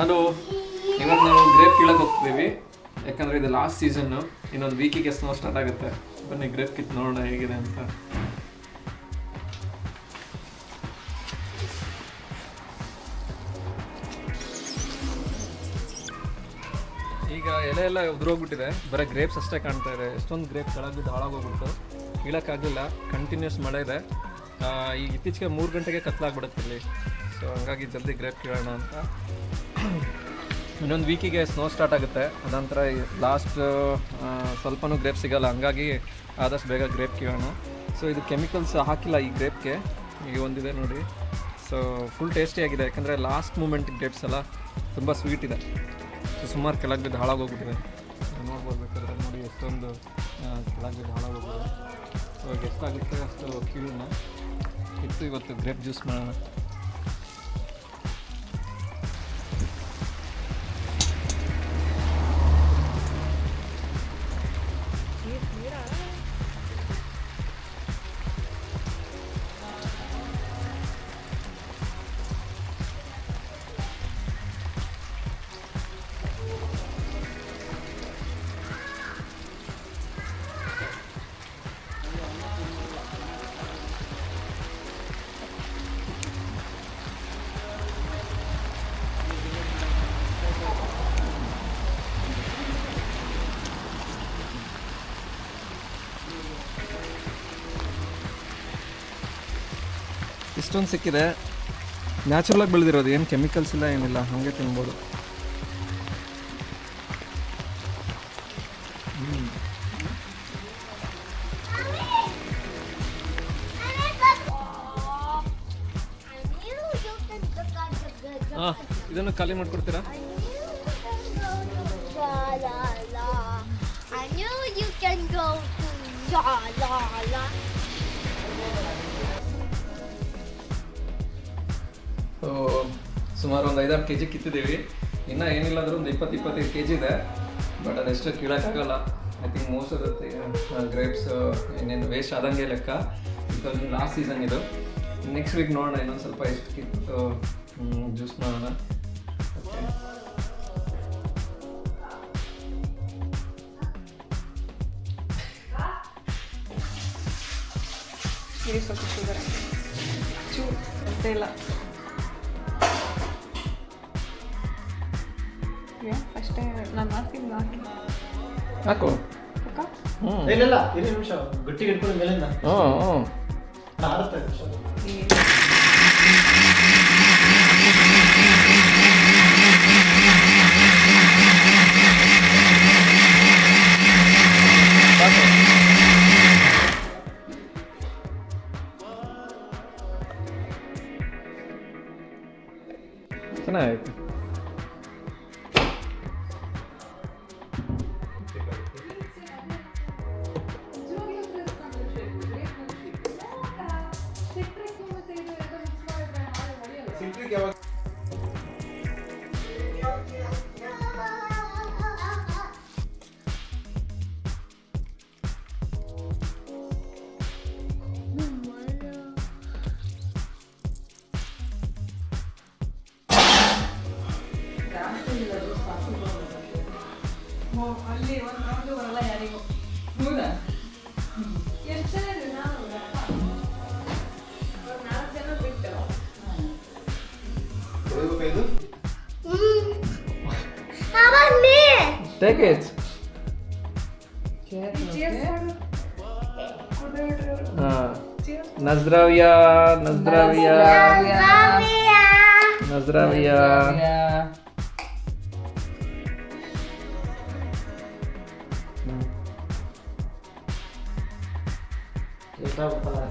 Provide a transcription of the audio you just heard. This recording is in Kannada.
ಹಲೋ, ಇವಾಗ ನಾವು ಗ್ರೇಪ್ ಕೀಳಕ್ಕೆ ಹೋಗ್ತೀವಿ. ಯಾಕಂದ್ರೆ ಇದು ಲಾಸ್ಟ್ ಸೀಸನ್ನು ಇನ್ನೊಂದು ವೀಕಿಗೆ ಸ್ನೋ ಸ್ಟಾರ್ಟ್ ಆಗುತ್ತೆ. ಬನ್ನಿ ಗ್ರೇಪ್ ಕಿತ್ತು ನೋಡೋಣ ಹೇಗಿದೆ ಅಂತ. ಈಗ ಎಲೆ ಎಲ್ಲ ಉದುರೋಗ್ಬಿಟ್ಟಿದೆ. ಬರೀ ಗ್ರೇಪ್ಸ್ ಅಷ್ಟೇ ಕಾಣ್ತಾ ಇದೆ. ಎಷ್ಟೊಂದು ಗ್ರೇಪ್ ಕೆಳಗಿದ್ದು ಹಾಳಾಗೋಗ್ಬಿಟ್ಟು ಕೀಳಕ್ಕಾಗಲಿಲ್ಲ. ಕಂಟಿನ್ಯೂಸ್ ಮಳೆ ಇದೆ. ಈಗ ಇತ್ತೀಚೆಗೆ ಮೂರು ಗಂಟೆಗೆ ಕತ್ಲಾಗ್ಬಿಡುತ್ತೆ ಇಲ್ಲಿ. ಸೊ ಹಂಗಾಗಿ ಜಲ್ದಿ ಗ್ರೇಪ್ ಕೇಳೋಣ ಅಂತ. ಇನ್ನೊಂದು ವೀಕಿಗೆ ಸ್ನೋ ಸ್ಟಾರ್ಟ್ ಆಗುತ್ತೆ. ಅದಂತರ ಲಾಸ್ಟ್ ಸ್ವಲ್ಪನೂ ಗ್ರೇಪ್ ಸಿಗಲ್ಲ. ಹಂಗಾಗಿ ಆದಷ್ಟು ಬೇಗ ಗ್ರೇಪ್ ಕೀಳೋಣ. ಸೊ ಇದು ಕೆಮಿಕಲ್ಸ್ ಹಾಕಿಲ್ಲ ಈ ಗ್ರೇಪ್ಗೆ ಈಗ ಒಂದಿದೆ ನೋಡಿ. ಸೊ ಫುಲ್ ಟೇಸ್ಟಿಯಾಗಿದೆ ಯಾಕಂದರೆ ಲಾಸ್ಟ್ ಮೂಮೆಂಟ್ ಗ್ರೇಪ್ಸ್ ಎಲ್ಲ ತುಂಬ ಸ್ವೀಟ್ ಇದೆ. ಸೊ ಸುಮಾರು ಕೆಳಗೆ ಬಿದ್ದು ಹಾಳಾಗೋಗ್ಬಿಟ್ಟಿದೆ ನೋಡ್ಬೋದು ನೋಡಿ ಎಷ್ಟೊಂದು ಕೆಳಗೆ ಬಿದ್ದು ಹಾಳಾಗೋಗ್ಬಿಟ್ಟಿದೆ ಸೊ ಎಷ್ಟಾಗುತ್ತೆ ಅಷ್ಟು ಕೀಳೋಣ ಇತ್ತು ಇವತ್ತು ಗ್ರೇಪ್ ಜ್ಯೂಸ್ ಮಾಡೋಣ. ಇಷ್ಟೊಂದು ಸಿಕ್ಕಿದೆ. ನ್ಯಾಚುರಲಾಗಿ ಬೆಳೆದಿರೋದು ಏನು ಕೆಮಿಕಲ್ಸ್ ಇಲ್ಲ ಏನಿಲ್ಲ ಹಾಗೆ ತಿನ್ಬೋದು. ಹಾಂ ಇದನ್ನು ಖಾಲಿ ಮಾಡ್ಕೊಡ್ತೀರಾ? I knew you can go to la la la. ಸುಮಾರು ಒಂದು ಐದಾರು ಕೆ ಜಿ ಕಿತ್ತಿದ್ದೀವಿ. ಇನ್ನೂ ಏನಿಲ್ಲ ಅಂದ್ರೆ ಒಂದು ಇಪ್ಪತ್ತು ಇಪ್ಪತ್ತೈದು ಕೆ ಜಿ ಇದೆ. ಬಟ್ ಅದೆಷ್ಟು ಕೀಳೋಕ್ಕಾಗಲ್ಲ. I think most of grapes ಇನ್ನೇನು ವೇಸ್ಟ್ ಆದಂಗೆ ಲೆಕ್ಕ. ಬಿಕಾಸ್ ಲಾಸ್ಟ್ ಸೀಸನ್ ಇದು. ನೆಕ್ಸ್ಟ್ ವೀಕ್ ನೋಡೋಣ, ಇನ್ನೊಂದು ಸ್ವಲ್ಪ ಎಷ್ಟು ಕಿತ್ತು ಜ್ಯೂಸ್ ಮಾಡೋಣ. ಸ್ವಲ್ಪ ಶುಗರ್. ಚೂ, ಅಷ್ಟೇ ಇಲ್ಲ. ಅಷ್ಟೇ ನಾನು ಮಾಡ್ತೀನಿ ಹಾಕಿ ಹಾಕು. ಅಕ್ಕ? ಹ್ಞೂ ಇಲ್ಲ ಇಲ್ಲ ಇರಿ ನಿಮಿಷ. ಗಟ್ಟಿಗೆ ಇಟ್ಕೊಂಡು ಮೇಲಿಂದ. ಹ್ಞೂ ಹ್ಞೂ ಆರುತ್ತೆ ನಿಮಿಷ. ಚೆನ್ನಾಗೈತೆ ಅಲ್ಲಿ ಒಂದು ರೌಂಡು ಬರಲ್ಲ ಯಾರಿಗೂ ಹೌದಾ Take it. Ah. Na zdravia, na zdravia. Zdravia. Na zdravia. Kita hmm. bakal